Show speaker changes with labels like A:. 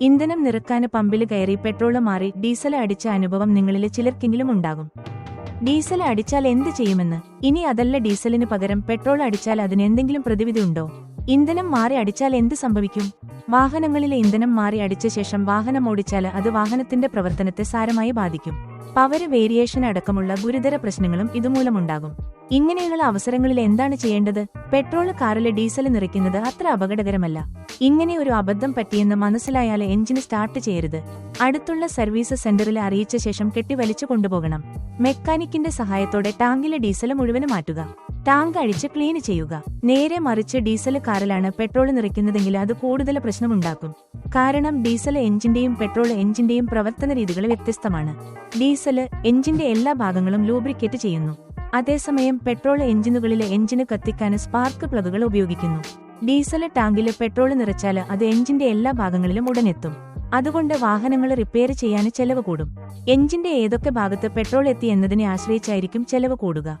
A: ഇന്ധനം നിറക്കാന് പമ്പിൽ കയറി പെട്രോൾ മാറി ഡീസൽ അടിച്ച അനുഭവം നിങ്ങളിൽ ചിലർക്കെങ്കിലും ഉണ്ടാകും. ഡീസൽ അടിച്ചാൽ എന്ത് ചെയ്യുമെന്ന്? ഇനി അതല്ല ഡീസലിന് പകരം പെട്രോൾ അടിച്ചാൽ അതിന് എന്തെങ്കിലും പ്രതിവിധി ഉണ്ടോ? ഇന്ധനം മാറി അടിച്ചാൽ എന്ത് സംഭവിക്കും? വാഹനങ്ങളിലെ ഇന്ധനം മാറി അടിച്ച ശേഷം വാഹനം ഓടിച്ചാൽ അത് വാഹനത്തിന്റെ പ്രവർത്തനത്തെ സാരമായി ബാധിക്കും. പവർ വേരിയേഷൻ അടക്കമുള്ള ഗുരുതര പ്രശ്നങ്ങളും ഇതുമൂലമുണ്ടാകും. ഇങ്ങനെയുള്ള അവസരങ്ങളിൽ എന്താണ് ചെയ്യേണ്ടത്? പെട്രോൾ കാറിലെ ഡീസൽ നിറയ്ക്കുന്നത് അത്ര അപകടകരമല്ല. ഇങ്ങനെ ഒരു അബദ്ധം പറ്റിയെന്ന് മനസ്സിലായാൽ എഞ്ചിന് സ്റ്റാർട്ട് ചെയ്യരുത്. അടുത്തുള്ള സർവീസ് സെന്ററിൽ അറിയിച്ച ശേഷം കെട്ടിവലിച്ചു കൊണ്ടുപോകണം. മെക്കാനിക്കിന്റെ സഹായത്തോടെ ടാങ്കിലെ ഡീസൽ മുഴുവനും മാറ്റുക. ടാങ്ക് അഴിച്ച് ക്ലീൻ ചെയ്യുക. നേരെ മറിച്ച് ഡീസൽ കാറിലാണ് പെട്രോൾ നിറയ്ക്കുന്നതെങ്കിൽ അത് കൂടുതൽ പ്രശ്നമുണ്ടാക്കും. കാരണം ഡീസൽ എഞ്ചിന്റെയും പെട്രോൾ എഞ്ചിന്റെയും പ്രവർത്തന രീതികൾ വ്യത്യസ്തമാണ്. ഡീസൽ എഞ്ചിന്റെ എല്ലാ ഭാഗങ്ങളും ലൂബ്രിക്കേറ്റ് ചെയ്യുന്നു. അതേസമയം പെട്രോൾ എഞ്ചിനുകളിലെ എഞ്ചിന് കത്തിക്കാൻ സ്പാർക്ക് പ്ലഗുകൾ ഉപയോഗിക്കുന്നു. ഡീസൽ ടാങ്കിൽ പെട്രോൾ നിറച്ചാൽ അത് എഞ്ചിന്റെ എല്ലാ ഭാഗങ്ങളിലും ഉടനെത്തും. അതുകൊണ്ട് വാഹനങ്ങൾ റിപ്പയർ ചെയ്യാൻ ചെലവ് കൂടും. എഞ്ചിന്റെ ഏതൊക്കെ ഭാഗത്ത് പെട്രോൾ എത്തി എന്നതിനെ ആശ്രയിച്ചായിരിക്കും ചെലവ് കൂടുക.